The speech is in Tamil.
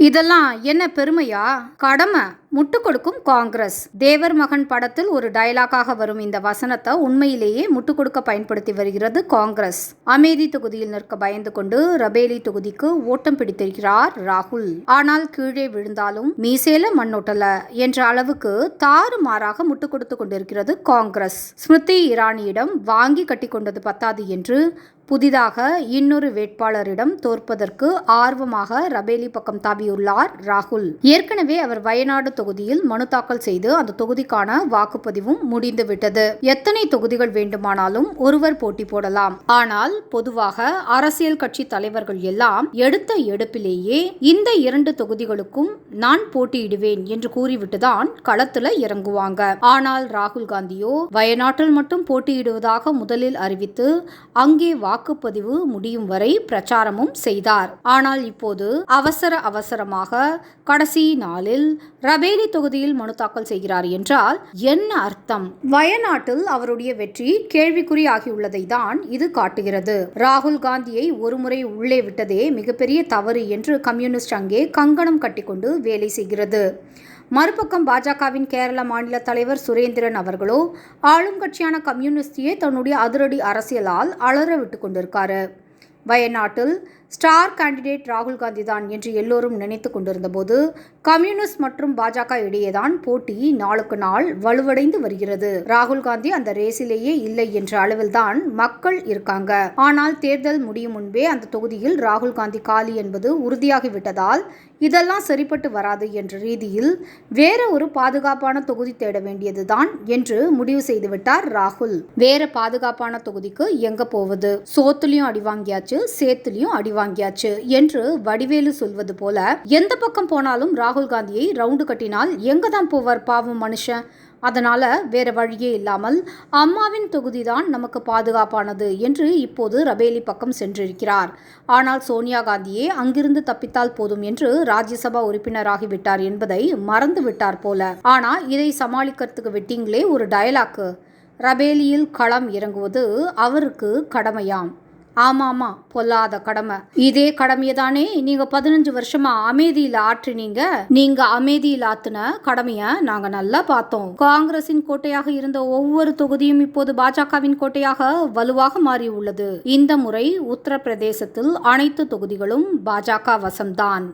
இதெல்லாம் என்ன பெருமையா? கடமை? முட்டு கொடுக்கும் காங்கிரஸ். தேவர் மகன் படத்தில் ஒரு டயலாக்காக வரும் இந்த வசனத்தை உண்மையிலேயே முட்டு கொடுக்க பயன்படுத்தி வருகிறது காங்கிரஸ். அமேதி தொகுதியில் நிற்க பயந்து கொண்டு ரபேலி தொகுதிக்கு ஓட்டம் பிடித்திருக்கிறார் ராகுல். ஆனால் கீழே விழுந்தாலும் மீசேல மண்ணொட்டல என்ற அளவுக்கு தாறுமாறாக முட்டு கொடுத்து கொண்டிருக்கிறது காங்கிரஸ். ஸ்மிருதி இரானியிடம் வாங்கி கட்டி கொண்டது பத்தாது என்று புதிதாக இன்னொரு வேட்பாளரிடம் தோற்பதற்கு ஆர்வமாக ரபேலி பக்கம் தாவியுள்ளார் ராகுல். ஏற்கனவே அவர் வயநாடு தொகுதியில் மனு தாக்கல் செய்து அந்த தொகுதிக்கான வாக்குப்பதிவும் முடிந்துவிட்டது எத்தனை தொகுதிகள் வேண்டுமானாலும் ஒருவர் போட்டி போடலாம். ஆனால் பொதுவாக அரசியல் கட்சி தலைவர்கள் எல்லாம் எடுத்த எடுப்பிலேயே இந்த இரண்டு தொகுதிகளுக்கும் நான் போட்டியிடுவேன் என்று கூறிவிட்டுதான் களத்துல இறங்குவாங்க. ஆனால் ராகுல் காந்தியோ வயநாட்டில் மட்டும் போட்டியிடுவதாக முதலில் அறிவித்து அங்கே வாக்குப்பதிவு முடியும் வரை பிரச்சாரமும் செய்தார். ஆனால் இப்போது அவசர அவசரமாக கடைசி நாளில் ரபேலி தொகுதியில் மனு தாக்கல் செய்கிறார் என்றால் என்ன அர்த்தம்? வயநாட்டில் அவருடைய வெற்றி கேள்விக்குறி ஆகியுள்ளதை தான் இது காட்டுகிறது. ராகுல் காந்தியை ஒருமுறை உள்ளே விட்டதே மிகப்பெரிய தவறு என்று கம்யூனிஸ்ட் அங்கே கங்கணம் கட்டிக்கொண்டு வேலை செய்கிறது. மறுபக்கம் பாஜகவின் கேரள மாநில தலைவர் சுரேந்திரன் அவர்களோ ஆளும் கட்சியான கம்யூனிஸ்டியே தன்னுடைய அதிரடி அரசியலால் அலற விட்டு கொண்டிருக்காரு. வயநாட்டில் ஸ்டார் கேண்டிடேட் ராகுல் காந்தி தான் என்று எல்லோரும் நினைத்து கொண்டிருந்தபோது கம்யூனிஸ்ட் மற்றும் பாஜக இடையேதான் போட்டி நாளுக்கு நாள் வலுவடைந்து வருகிறது. ராகுல் காந்தி அந்த ரேசிலேயே இல்லை என்ற அளவில்தான் மக்கள் இருக்காங்க. ஆனால் தேர்தல் முடியும் முன்பே அந்த தொகுதியில் ராகுல் காந்தி காலி என்பது உறுதியாகிவிட்டதால் இதெல்லாம் சரிப்பட்டு வராது என்ற ரீதியில் வேற ஒரு பாதுகாப்பான தொகுதி தேட வேண்டியதுதான் என்று முடிவு செய்துவிட்டார் ராகுல். வேற பாதுகாப்பான தொகுதிக்கு எங்க போவது? சோத்துலயும் அடி வாங்கியாச்சு சேத்துலயும் அடி வாங்கியாச்சு என்று வடிவேலு சொல்வது போல எந்த பக்கம் போனாலும் ராகுல் காந்தியை ரவுண்டு கட்டினால் எங்க தான் போவார் பாவம் மனுஷன்? அதனால வேற வழியே இல்லாமல் அம்மாவின் தொகுதிதான் நமக்கு பாதுகாப்பானது என்று இப்போது ரபேலி பக்கம் சென்றிருக்கிறார். ஆனால் சோனியா காந்தியே அங்கிருந்து தப்பித்தால் போதும் என்று ராஜ்யசபா உறுப்பினராகிவிட்டார் என்பதை மறந்து விட்டார் போல. ஆனா இதை சமாளிக்கிறதுக்கு விட்டீங்களே ஒரு டயலாக்கு ரபேலியில் களம் இறங்குவது அவருக்கு கடமையாம். ஆமாம்மா பொல்லாத கடமை. இதே கடமையை தானே நீங்க பதினஞ்சு வருஷமா அமைதியில ஆற்றினீங்க. நீங்க அமைதியில் ஆத்துன கடமைய நாங்க நல்லா பார்த்தோம். காங்கிரசின் கோட்டையாக இருந்த ஒவ்வொரு தொகுதியும் இப்போது பாஜகவின் கோட்டையாக வலுவாக மாறி உள்ளது இந்த முறை உத்தரப்பிரதேசத்தில் அனைத்து தொகுதிகளும் பாஜக வசம்தான்.